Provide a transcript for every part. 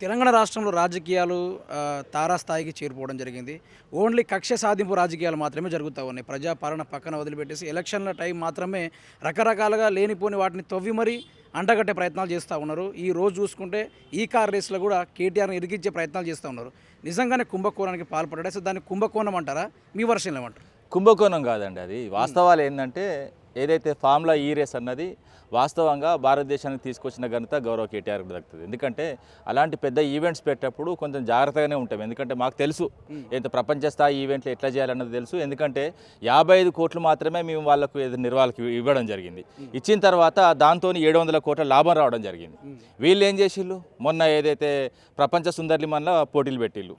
తెలంగాణ రాష్ట్రంలో రాజకీయాలు తారాస్థాయికి చేరిపోవడం జరిగింది. ఓన్లీ కక్ష సాధింపు రాజకీయాలు మాత్రమే జరుగుతూ ఉన్నాయి. ప్రజాపాలన పక్కన వదిలిపెట్టేసి ఎలక్షన్ల టైం మాత్రమే రకరకాలుగా లేనిపోని వాటిని తవ్వి మరీ అంటగట్టే ప్రయత్నాలు చేస్తూ ఉన్నారు. ఈ రోజు చూసుకుంటే ఈ కార్ రేస్లో కూడా కేటీఆర్ని ఇరికించే ప్రయత్నాలు చేస్తూ ఉన్నారు. నిజంగానే కుంభకోణానికి పాల్పడ్డా అసలు దాన్ని కుంభకోణం అంటారా? మీ వర్షంలో ఏమంటారు? కుంభకోణం కాదండి అది. వాస్తవాలు ఏంటంటే ఏదైతే ఫార్ములా ఈ రేస్ అన్నది వాస్తవంగా భారతదేశానికి తీసుకొచ్చిన ఘనత గౌరవ కేటీఆర్కి దక్కుతుంది. ఎందుకంటే అలాంటి పెద్ద ఈవెంట్స్ పెట్టేటప్పుడు కొంచెం జాగ్రత్తగానే ఉంటాం. ఎందుకంటే మాకు తెలుసు ఎంత ప్రపంచ స్థాయి ఈవెంట్లు ఎట్లా చేయాలన్నది తెలుసు. ఎందుకంటే యాభై ఐదు కోట్లు మాత్రమే మేము వాళ్ళకు ఏదో నిర్వాహకు ఇవ్వడం జరిగింది. ఇచ్చిన తర్వాత దాంతో ఏడు వందల కోట్ల లాభం రావడం జరిగింది. వీళ్ళు ఏం చేసిళ్ళు? మొన్న ఏదైతే ప్రపంచ సుందర్లి మనలో పోటీలు పెట్టిళ్ళు.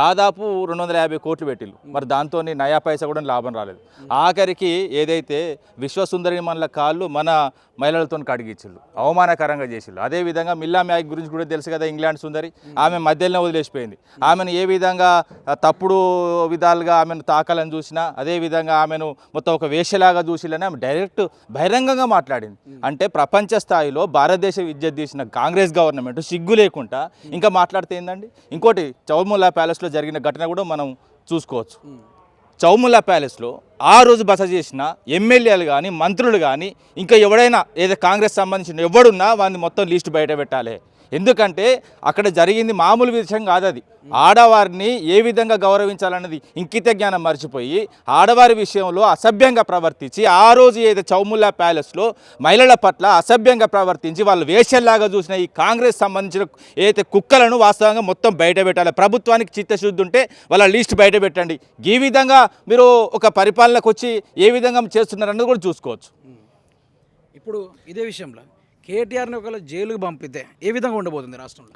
దాదాపు రెండు వందల యాభై కోట్లు పెట్టిళ్ళు. మరి దాంతో నయా పైసా కూడా లాభం రాలేదు. ఆఖరికి ఏదైతే విశ్వ విశ్వసుందరిని మనల కాళ్ళు మన మహిళలతో కడిగిచ్చిళ్ళు. అవమానకరంగా చేసిళ్ళు. అదేవిధంగా మిల్లా మ్యాగ్ గురించి కూడా తెలుసు కదా ఇంగ్లాండ్ సుందరి. ఆమె మధ్యలోనే వదిలేసిపోయింది. ఆమెను ఏ విధంగా తప్పుడు విధాలుగా ఆమెను తాకాలని చూసినా అదేవిధంగా ఆమెను మొత్తం ఒక వేషలాగా చూసిలని ఆమె డైరెక్ట్ బహిరంగంగా మాట్లాడింది. అంటే ప్రపంచ స్థాయిలో భారతదేశ విద్య తీసిన కాంగ్రెస్ గవర్నమెంట్ సిగ్గు లేకుండా ఇంకా మాట్లాడితే ఏందండి? ఇంకోటి చౌర్ముల్లా ప్యాలెస్లో జరిగిన ఘటన కూడా మనం చూసుకోవచ్చు. చౌముల్లా ప్యాలెస్లో ఆ రోజు బస చేసిన ఎమ్మెల్యేలు కానీ మంత్రులు కానీ ఇంకా ఎవడైనా ఏదో కాంగ్రెస్ సంబంధించిన ఎవడున్నా వాడిని మొత్తం లిస్ట్ బయట పెట్టాలి. ఎందుకంటే అక్కడ జరిగింది మామూలు విషయం కాదు అది. ఆడవారిని ఏ విధంగా గౌరవించాలన్నది ఇంకిత జ్ఞానం మర్చిపోయి ఆడవారి విషయంలో అసభ్యంగా ప్రవర్తించి ఆ రోజు ఏదో చౌముల్లా ప్యాలెస్లో మహిళల పట్ల అసభ్యంగా ప్రవర్తించి వాళ్ళు వేషల్లాగా చూసిన ఈ కాంగ్రెస్ సంబంధించిన ఏదైతే కుక్కలను వాస్తవంగా మొత్తం బయట పెట్టాలి ప్రభుత్వానికి చిత్తశుద్ధి ఉంటే వాళ్ళ లిస్ట్ బయట పెట్టండి. ఈ విధంగా మీరు ఒక పరిపాలనకు వచ్చి ఏ విధంగా చేస్తున్నారన్నది కూడా చూసుకోవచ్చు. ఇప్పుడు ఇదే విషయంలో కేటీఆర్ని ఒకవేళ జైలుకు పంపితే ఏ విధంగా ఉండబోతుంది రాష్ట్రంలో?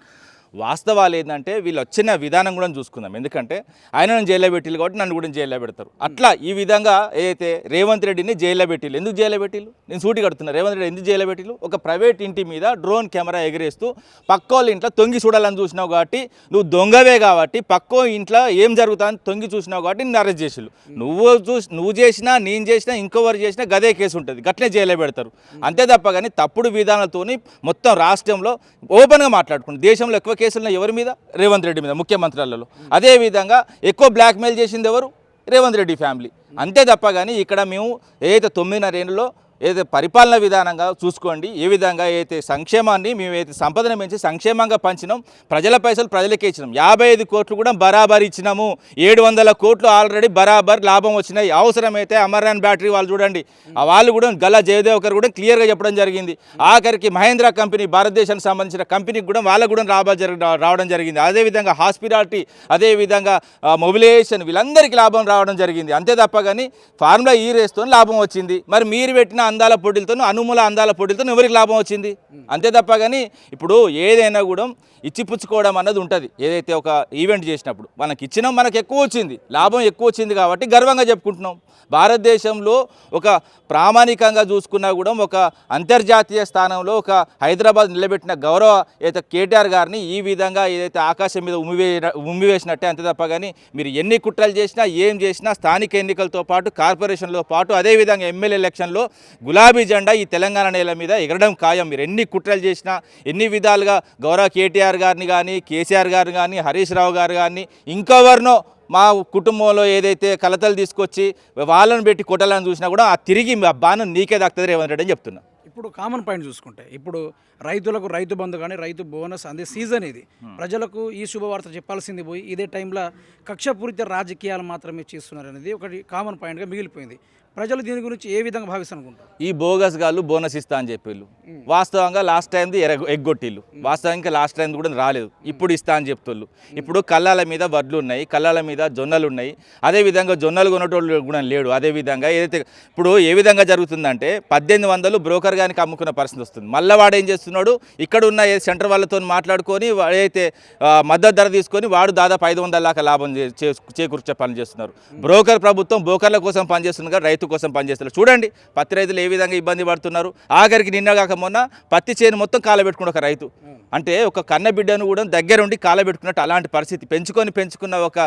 వాస్తవాలు ఏంటంటే వీళ్ళు వచ్చిన విధానం కూడా చూసుకుందాం. ఎందుకంటే ఆయనను జైల్లో పెట్టిల్లు కాబట్టి నన్ను కూడా జైల్లో పెడతారు. అట్లా ఈ విధంగా ఏదైతే రేవంత్ రెడ్డిని జైల్లో పెట్టిల్లు ఎందుకు జైల్లో పెట్టిల్లు? నేను సూటి కడుతున్నా. రేవంత్ రెడ్డి ఎందుకు జైల్లో పెట్టిల్లు? ఒక ప్రైవేట్ ఇంటి మీద డ్రోన్ కెమెరా ఎగిరేస్తూ పక్కోళ్ళ ఇంట్లో తొంగి చూడాలని చూసినావు కాబట్టి నువ్వు దొంగవే కాబట్టి పక్కో ఇంట్లో ఏం జరుగుతుందని తొంగి చూసినావు కాబట్టి నిన్ను అరెస్ట్ చేసిల్లు. నువ్వు చూసి నువ్వు చేసినా నేను చేసినా ఇంకోవరు చేసినా గదే కేసు ఉంటుంది. గట్లే జైల్లో పెడతారు. అంతే తప్ప కానీ తప్పుడు విధానాలతోని మొత్తం రాష్ట్రంలో ఓపెన్గా మాట్లాడుకుంటారు దేశంలో ఎక్కువ కేసులు ఎవరి మీద? రేవంత్ రెడ్డి మీద ముఖ్యమంత్రులలో. అదేవిధంగా ఎక్కువ బ్లాక్మెయిల్ చేసింది ఎవరు? రేవంత్ రెడ్డి ఫ్యామిలీ అంతే తప్ప కానీ ఇక్కడ మేము ఏదైతే తొమ్మిదిన్నర ఏళ్ళలో ఏదైతే పరిపాలన విధానంగా చూసుకోండి ఏ విధంగా అయితే సంక్షేమాన్ని మేమైతే సంపదను పెంచి సంక్షేమంగా పంచినాం ప్రజల పైసలు ప్రజలకే ఇచ్చినాం. యాభై ఐదు కోట్లు కూడా బరాబర్ ఇచ్చినాము. ఏడు వందల కోట్లు ఆల్రెడీ బరాబర్ లాభం వచ్చినాయి. అవసరమైతే అమర్నాథ్ బ్యాటరీ వాళ్ళు చూడండి. ఆ వాళ్ళు కూడా గల్లా గారు కూడా క్లియర్గా చెప్పడం జరిగింది. ఆఖరికి మహేంద్ర కంపెనీ భారతదేశానికి సంబంధించిన కంపెనీకి కూడా వాళ్ళకు కూడా లాభాలు జరి రావడం జరిగింది. అదేవిధంగా హాస్పిటాలిటీ అదేవిధంగా మొబిలైజేషన్ వీళ్ళందరికీ లాభం రావడం జరిగింది. అంతే తప్ప కానీ ఫార్ములా ఈ రేస్తో లాభం వచ్చింది. మరి మీరు పెట్టిన అందాల పోటీలతోనూ అనుమూల అందాల పోటీలతో ఎవరికి లాభం వచ్చింది? అంతే తప్ప కానీ ఇప్పుడు ఏదైనా కూడా ఇచ్చిపుచ్చుకోవడం అన్నది ఉంటుంది. ఏదైతే ఒక ఈవెంట్ చేసినప్పుడు మనకి ఇచ్చినాం మనకు ఎక్కువ వచ్చింది. లాభం ఎక్కువ వచ్చింది కాబట్టి గర్వంగా చెప్పుకుంటున్నాం. భారతదేశంలో ఒక ప్రామాణికంగా చూసుకున్నా కూడా ఒక అంతర్జాతీయ స్థానంలో ఒక హైదరాబాద్ నిలబెట్టిన గౌరవ ఏదైతే కేటీఆర్ గారిని ఈ విధంగా ఏదైతే ఆకాశం మీద ఉమ్మివే ఉమ్మివేసినట్టే అంతే తప్ప కానీ మీరు ఎన్ని కుట్రలు చేసినా ఏం చేసినా స్థానిక ఎన్నికలతో పాటు కార్పొరేషన్లో పాటు అదేవిధంగా ఎమ్మెల్యే ఎలక్షన్లో గులాబీ జెండా ఈ తెలంగాణ నేల మీద ఎగరడం ఖాయం. మీరు ఎన్ని కుట్రలు చేసినా ఎన్ని విధాలుగా గౌరవ కేటీఆర్ గారిని కానీ కేసీఆర్ గారిని కానీ హరీష్ రావు గారు కానీ ఇంకెవరినో మా కుటుంబంలో ఏదైతే కలతలు తీసుకొచ్చి వాళ్ళని పెట్టి కొట్టాలని చూసినా కూడా ఆ తిరిగి ఆ బాణం నీకే దక్కుతుంది రేవంత్ రెడ్డి అని చెప్తున్నా. ఇప్పుడు కామన్ పాయింట్ చూసుకుంటే ఇప్పుడు రైతులకు రైతు బంధు కానీ రైతు బోనస్ అందే సీజన్ ఇది. ప్రజలకు ఈ శుభవార్త చెప్పాల్సింది పోయి ఇదే టైంలో కక్షపూరిత రాజకీయాలు మాత్రమే చేస్తున్నారు అనేది ఒకటి కామన్ పాయింట్గా మిగిలిపోయింది. ప్రజలు దీని గురించి ఏ విధంగా భావిస్తారనుకుంటారు ఈ బోగస్ గాళ్ళు బోనస్ ఇస్తా అని చెప్పిళ్ళు. వాస్తవంగా లాస్ట్ టైంది ఎర ఎగ్గొట్టిళ్ళు. వాస్తవంగా లాస్ట్ టైం కూడా రాలేదు. ఇప్పుడు ఇస్తా అని చెప్తుళ్ళు. ఇప్పుడు కళ్ళాల మీద వడ్లు ఉన్నాయి కళ్ళాల మీద జొన్నలు ఉన్నాయి. అదేవిధంగా జొన్నలు కొనేటోళ్ళు కూడా లేడు. అదేవిధంగా ఏదైతే ఇప్పుడు ఏ విధంగా జరుగుతుందంటే పద్దెనిమిది వందలు బ్రోకర్ గానికి అమ్ముకున్న పరిస్థితి వస్తుంది. మళ్ళీ వాడు ఏం చేస్తున్నాడు? ఇక్కడ ఉన్న ఏ సెంటర్ వాళ్ళతో మాట్లాడుకొని ఏదైతే మద్దతు ధర తీసుకొని వాడు దాదాపు ఐదు వందల దాకా లాభం చేకూర్చే పని చేస్తున్నారు. బ్రోకర్ ప్రభుత్వం బ్రోకర్ల కోసం పనిచేస్తుంది కానీ రైతు కోసం పనిచేస్తున్నారు. చూడండి పత్తి రైతులు ఏ విధంగా ఇబ్బంది పడుతున్నారు. ఆఖరికి నిన్న కాక మొన్న పత్తి చేను మొత్తం కాలబెట్టుకున్న ఒక రైతు. అంటే ఒక కన్న బిడ్డను కూడా దగ్గరుండి కాలబెట్టుకున్నట్టు అలాంటి పరిస్థితి. పెంచుకొని పెంచుకున్న ఒక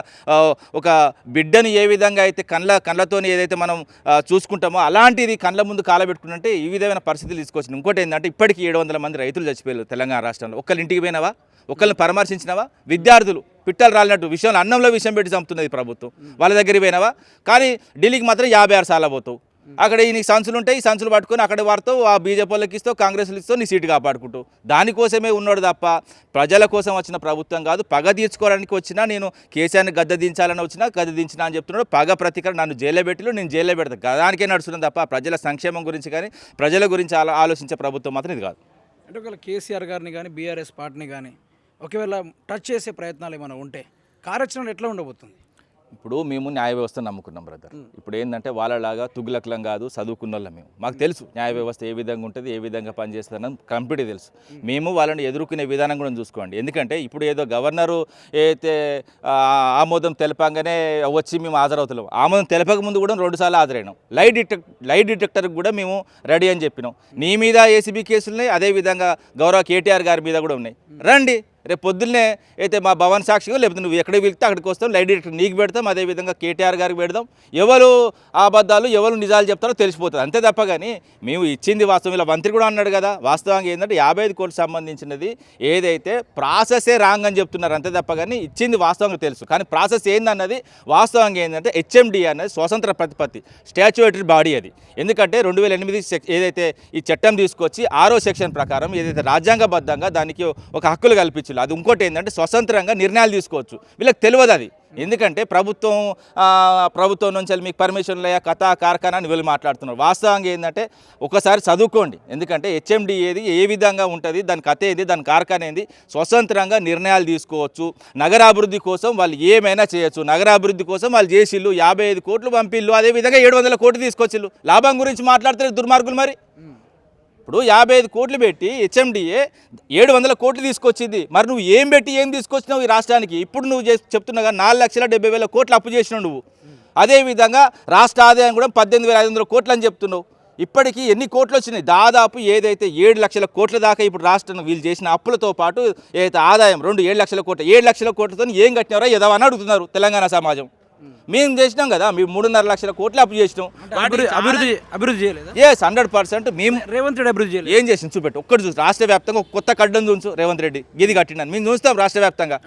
ఒక బిడ్డను ఏ విధంగా అయితే కళ్ళ కళ్ళతోని ఏదైతే మనం చూసుకుంటామో అలాంటిది కళ్ళ ముందు కాలబెట్టుకున్నట్టే ఈ విధమైన పరిస్థితులు తీసుకొచ్చింది. ఇంకోటి ఏంటంటే ఇప్పటికీ ఏడు వందల మంది రైతులు చచ్చిపోయారు తెలంగాణ రాష్ట్రంలో. ఒక్కళ్ళ ఇంటికి పోయినావా? ఒకరిని పరామర్శించినవా? విద్యార్థులు పిట్టలు రాలినట్టు విషయంలో అన్నంలో విషయం పెట్టి చంపుతున్నది ప్రభుత్వం. వాళ్ళ దగ్గరికి పోయినావా? కానీ ఢిల్లీకి మాత్రం యాభై ఆరు సార్లు పోతావు. అక్కడ ఈ నీకు సంచులు ఉంటాయి ఈ సంచులు పట్టుకొని అక్కడ వాడుతావు ఆ బీజేపీ వాళ్ళకి ఇస్తావు కాంగ్రెస్కి ఇస్తావు నీ సీటు కాపాడుకుంటావు. దానికోసమే ఉన్నాడు తప్ప ప్రజల కోసం వచ్చిన ప్రభుత్వం కాదు. పగ తీర్చుకోవడానికి వచ్చినా నేను కేసీఆర్ని గద్దె దించాలని వచ్చినా గద్దె దించినా అని చెప్తున్నాడు. పగ ప్రతీకారం నన్ను జైల్లో పెట్టిలో నేను జైల్లో పెడతాను గదానికే నడుస్తున్నాను తప్ప ప్రజల సంక్షేమం గురించి కానీ ప్రజల గురించి ఆలోచించే ప్రభుత్వం మాత్రం ఇది కాదు. అంటే ఒకవేళ కేసీఆర్ గారిని కానీ బీఆర్ఎస్ పార్టీని కానీ ఒకవేళ టచ్ చేసే ప్రయత్నాలు ఏమైనా ఉంటే కార్యాచరణ ఎట్లా ఉండబోతుంది? ఇప్పుడు మేము న్యాయ వ్యవస్థను నమ్ముకున్నాం బ్రదర్ ఇప్పుడు ఏంటంటే వాళ్ళలాగా తుగులకులం కాదు చదువుకున్న వాళ్ళం మేము. మాకు తెలుసు న్యాయ వ్యవస్థ ఏ విధంగా ఉంటుంది ఏ విధంగా పనిచేస్తుందని కంప్లీట్ తెలుసు. మేము వాళ్ళని ఎదుర్కొనే విధానం కూడా చూసుకోండి. ఎందుకంటే ఇప్పుడు ఏదో గవర్నరు అయితే ఆ, ఆమోదం తెలపంగానే వచ్చి మేము హాజరవుతున్నాం ఆమోదం తెలపక ముందు కూడా రెండు సార్లు హాజరైనాం. లైట్ డిటెక్ట్ లైట్ డిటెక్టర్కి కూడా మేము రెడీ అని చెప్పినాం. నీ మీద ఏసీబీ కేసులు ఉన్నాయి అదేవిధంగా గౌరవ కేటీఆర్ గారి మీద కూడా ఉన్నాయి. రండి. రేపు పొద్దున్నే అయితే మా భవన్ సాక్షిగా లేకపోతే నువ్వు ఎక్కడికి వెళ్తే అక్కడికి వస్తాం లైట్ డైరెక్టర్ నీకు పెడతాం అదేవిధంగా కేటీఆర్ గారికి పెడదాం ఎవరు అబద్ధాలు ఎవరు నిజాలు చెప్తారో తెలిసిపోతుంది. అంతే తప్ప కానీ మేము ఇచ్చింది వాస్తవం. ఇలా మంత్రి కూడా అన్నాడు కదా వాస్తవంగా ఏంటంటే యాభై ఐదు కోట్లు సంబంధించినది ఏదైతే ప్రాసెసే రాంగ్ అని చెప్తున్నారు అంతే తప్ప కానీ ఇచ్చింది వాస్తవంగా తెలుసు. కానీ ప్రాసెస్ ఏందన్నది వాస్తవంగా ఏంటంటే హెచ్ఎండి అనేది స్వతంత్ర ప్రతిపత్తి స్టాచ్యుటరీ బాడీ అది. ఎందుకంటే రెండు వేల ఎనిమిది ఏదైతే ఈ చట్టం తీసుకొచ్చి ఆరో సెక్షన్ ప్రకారం ఏదైతే రాజ్యాంగబద్ధంగా దానికి ఒక హక్కులు కల్పించారు అది ఇంకోటి ఏంటంటే స్వతంత్రంగా నిర్ణయాలు తీసుకోవచ్చు. వీళ్ళకి తెలియదు అది. ఎందుకంటే ప్రభుత్వం ప్రభుత్వం నుంచి వెళ్ళి మీకు పర్మిషన్ లేక కథా కార్ఖానా అని వీళ్ళు మాట్లాడుతున్నారు. వాస్తవంగా ఏంటంటే ఒకసారి చదువుకోండి. ఎందుకంటే హెచ్ఎండి ఏది ఏ విధంగా ఉంటుంది దాని కథ ఏది దాని కార్ఖానా ఏంది స్వతంత్రంగా నిర్ణయాలు తీసుకోవచ్చు. నగరాభివృద్ధి కోసం వాళ్ళు ఏమైనా చేయొచ్చు. నగరాభివృద్ధి కోసం వాళ్ళు చేసిళ్ళు యాభై ఐదు కోట్లు పంపిళ్ళు అదేవిధంగా ఏడు వందల కోట్లు తీసుకొచ్చిళ్ళు. లాభం గురించి మాట్లాడుతారు దుర్మార్గులు మరి. ఇప్పుడు యాభై ఐదు కోట్లు పెట్టి హెచ్ఎండిఏ ఏడు వందల కోట్లు తీసుకొచ్చింది. మరి నువ్వు ఏం పెట్టి ఏం తీసుకొచ్చినావు ఈ రాష్ట్రానికి? ఇప్పుడు నువ్వు చేసి చెప్తున్నాగా నాలుగు లక్షల డెబ్బై వేల కోట్లు అప్పు చేసినావు నువ్వు. అదేవిధంగా రాష్ట్ర ఆదాయం కూడా పద్దెనిమిది వేల ఐదు వందల కోట్లు అని చెప్తున్నావు. ఇప్పటికీ ఎన్ని కోట్లు వచ్చినాయి? దాదాపు ఏదైతే ఏడు లక్షల కోట్ల దాకా ఇప్పుడు రాష్ట్రం వీళ్ళు చేసిన అప్పులతో పాటు ఏదైతే ఆదాయం రెండు ఏడు లక్షల కోట్లు ఏడు లక్షల కోట్లతో ఏం కట్టినారో ఏదో అని అడుగుతున్నారు తెలంగాణ సమాజం. మేము చేసినాం కదా మేము మూడున్నర లక్షల కోట్లు అప్పు చేసినాం. అభివృద్ధి అభివృద్ధి చేయలేదా? ఎస్ హండ్రెడ్ పర్సెంట్ మేము రేవంత్ రెడ్డి అభివృద్ధి చేయలేదు? ఏం చేసింది? చూపెట్టు. ఒక్కటి చూసి రాష్ట్ర వ్యాప్తంగా ఒక కొత్త కడ్డం చూసు రేవంత్ రెడ్డి. గిది కట్టినాను. మేము చూస్తాం రాష్ట్ర వ్యాప్తంగా.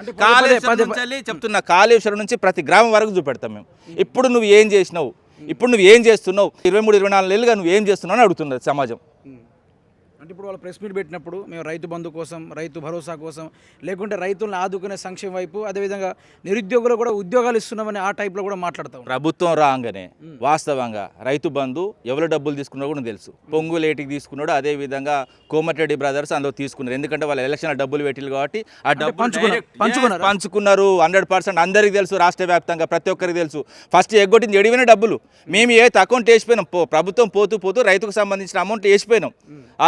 చెప్తున్నా కాళేశ్వరం నుంచి ప్రతి గ్రామం వరకు చూపెడతాం మేము. ఇప్పుడు నువ్వు ఏం చేసినావు? ఇప్పుడు నువ్వు ఏం చేస్తున్నావు? ఇరవై మూడు ఇరవై నాలుగు నెలలుగా నువ్వు ఏం చేస్తున్నావు అని అడుగుతున్నది సమాజం. అంటే ఇప్పుడు వాళ్ళు ప్రెస్ మీట్ పెట్టినప్పుడు మేము రైతు బంధు కోసం రైతు భరోసా కోసం లేకుంటే రైతులను ఆదుకునే సంక్షేమ వైపు అదేవిధంగా నిరుద్యోగులు కూడా ఉద్యోగాలు ఇస్తున్నామని ఆ టైప్లో కూడా మాట్లాడతాం ప్రభుత్వం రాగానే వాస్తవంగా రైతు బంధు ఎవరు డబ్బులు తీసుకున్నారో కూడా తెలుసు. పొంగు లేటికి తీసుకున్నాడు అదే విధంగా కోమటిరెడ్డి బ్రదర్స్ అందులో తీసుకున్నారు. ఎందుకంటే వాళ్ళ ఎలక్షన్ డబ్బులు పెట్టిల్లు కాబట్టి ఆ డబ్బు పంచుకున్నారు. పంచుకున్నారా? హండ్రెడ్ పర్సెంట్ అందరికీ తెలుసు రాష్ట్ర వ్యాప్తంగా ప్రతి ఒక్కరికి తెలుసు. ఫస్ట్ ఎగ్గొట్టింది ఎడివిన డబ్బులు. మేము. ఏ అకౌంట్ వేసిపోయినాం ప్రభుత్వం పోతూ పోతూ రైతుకు సంబంధించిన అమౌంట్ వేసిపోయినాం.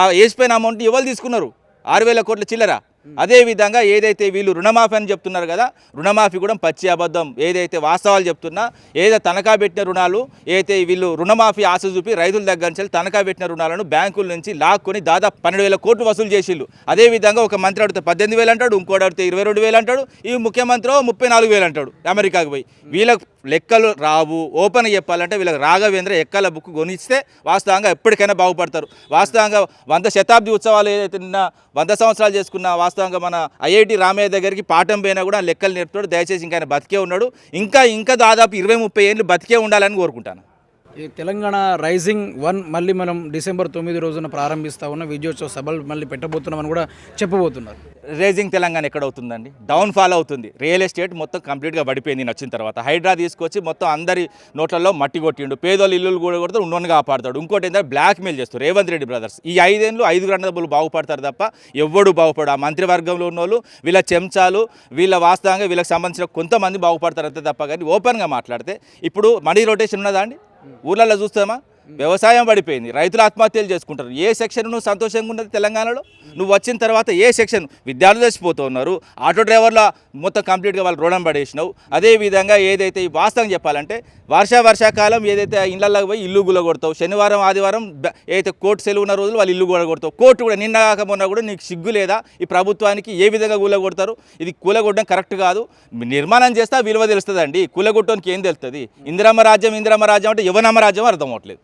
ఆ వేసిపోయిన అమౌంట్ ఎవరు తీసుకున్నారు? ఆరు వేల కోట్ల చిల్లర. అదే విధంగా ఏదైతే వీళ్ళు రుణమాఫీ అని చెప్తున్నారు కదా రుణమాఫీ కూడా పచ్చి అబద్ధం. ఏదైతే వాస్తవాలు చెప్తున్నా ఏదైతే తనఖా పెట్టిన రుణాలు ఏదైతే వీళ్ళు రుణమాఫీ ఆశ చూపి రైతుల దగ్గర నుంచి వెళ్ళి తనఖా పెట్టిన రుణాలను బ్యాంకుల నుంచి లాక్కొని దాదాపు పన్నెండు వేల కోట్లు వసూలు చేసిళ్ళు. అదే విధంగా ఒక మంత్రి అడిగితే పద్దెనిమిది వేలు అంటాడు ఇంకోటి అడిగితే ఇరవై రెండు వేలు అంటాడు ఈ ముఖ్యమంత్రి ముప్పై నాలుగు వేలు అంటాడు అమెరికాకు పోయి. వీళ్ళకి లెక్కలు రావు ఓపెన్ చెప్పాలంటే వీళ్ళకి రాఘవేంద్ర ఎక్కల బుక్ కొనిస్తే వాస్తవంగా ఎప్పటికైనా బాగుపడతారు. వాస్తవంగా వంద శతాబ్ది ఉత్సవాలు ఏదైతే నిన్న వంద సంవత్సరాలు చేసుకున్న వాస్తవంగా మన ఐఐటి రామయ్య దగ్గరికి పాఠం పోయినా కూడా లెక్కలు నేర్పుతాడు. దయచేసి ఇంకా ఆయన బతికే ఉన్నాడు. ఇంకా ఇంకా దాదాపు ఇరవై ముప్పై ఏళ్ళు బతికే ఉండాలని కోరుకుంటాను. ఈ తెలంగాణ రైజింగ్ వన్ మళ్ళీ మనం డిసెంబర్ తొమ్మిది రోజున ప్రారంభిస్తా ఉన్న విజయోత్సవ సభలు మళ్ళీ పెట్టబోతున్నామని కూడా చెప్పబోతున్నారు. రేజింగ్ తెలంగాణ ఎక్కడ అవుతుందండి డౌన్ ఫాల్ అవుతుంది. రియల్ ఎస్టేట్ మొత్తం కంప్లీట్గా పడిపోయింది నచ్చిన తర్వాత. హైడ్రా తీసుకొచ్చి మొత్తం అందరి నోట్లలో మట్టి కొట్టిండు. పేదోళ్ళు ఇల్లులు కూడా కొడతాడు ఉన్నోని కాపాడతాడు. ఇంకోటి ఏంటంటే బ్లాక్మెయిల్ చేస్తారు. రేవంత్ రెడ్డి బ్రదర్స్. ఈ ఐదేళ్ళు ఐదుగురు అన్నదమ్ములు బాగుపడతారు తప్ప ఎవ్వడు బాగుపడు ఆ మంత్రివర్గంలో ఉన్న వాళ్ళు వీళ్ళ చెంచాలు వీళ్ళ వాస్తవంగా వీళ్ళకి సంబంధించిన కొంతమంది బాగుపడతారు అంతే తప్ప కానీ ఓపెన్గా మాట్లాడితే ఇప్పుడు మనీ రొటేషన్ ఉన్నదా అండి? ఊర్లలో చూస్తామా? వ్యవసాయం పడిపోయింది. రైతులు ఆత్మహత్యలు చేసుకుంటారు. ఏ సెక్షన్ నువ్వు సంతోషంగా ఉన్నది తెలంగాణలో? నువ్వు వచ్చిన తర్వాత ఏ సెక్షన్? విద్యార్థులు చచ్చిపోతూ ఉన్నారు. ఆటో డ్రైవర్ల మొత్తం కంప్లీట్గా వాళ్ళు రుణం పడేసినావు. అదేవిధంగా ఏదైతే ఈ వాస్తవం చెప్పాలంటే వర్ష వర్షాకాలం ఏదైతే ఇళ్ళల్లోకి పోయి ఇల్లు గుల కొడతావు శనివారం ఆదివారం ఏదైతే కోర్టు సెలవు ఉన్న రోజులు వాళ్ళు ఇల్లు కూడా కొడతావు కోర్టు కూడా నిన్న కాక మొన్న కూడా నీకు సిగ్గు లేదా? ఈ ప్రభుత్వానికి ఏ విధంగా కూలగొడతారు ఇది కూలగొట్టడం కరెక్ట్ కాదు. నిర్మాణం చేస్తే విలువ తెలుస్తుందండి. కూలగొట్టడానికి ఏం తెలుస్తుంది? ఇందిరమ్మ రాజ్యం ఇందిరమ్మ రాజ్యం అంటే యువనమ్మ రాజ్యం అర్థం అవట్లేదు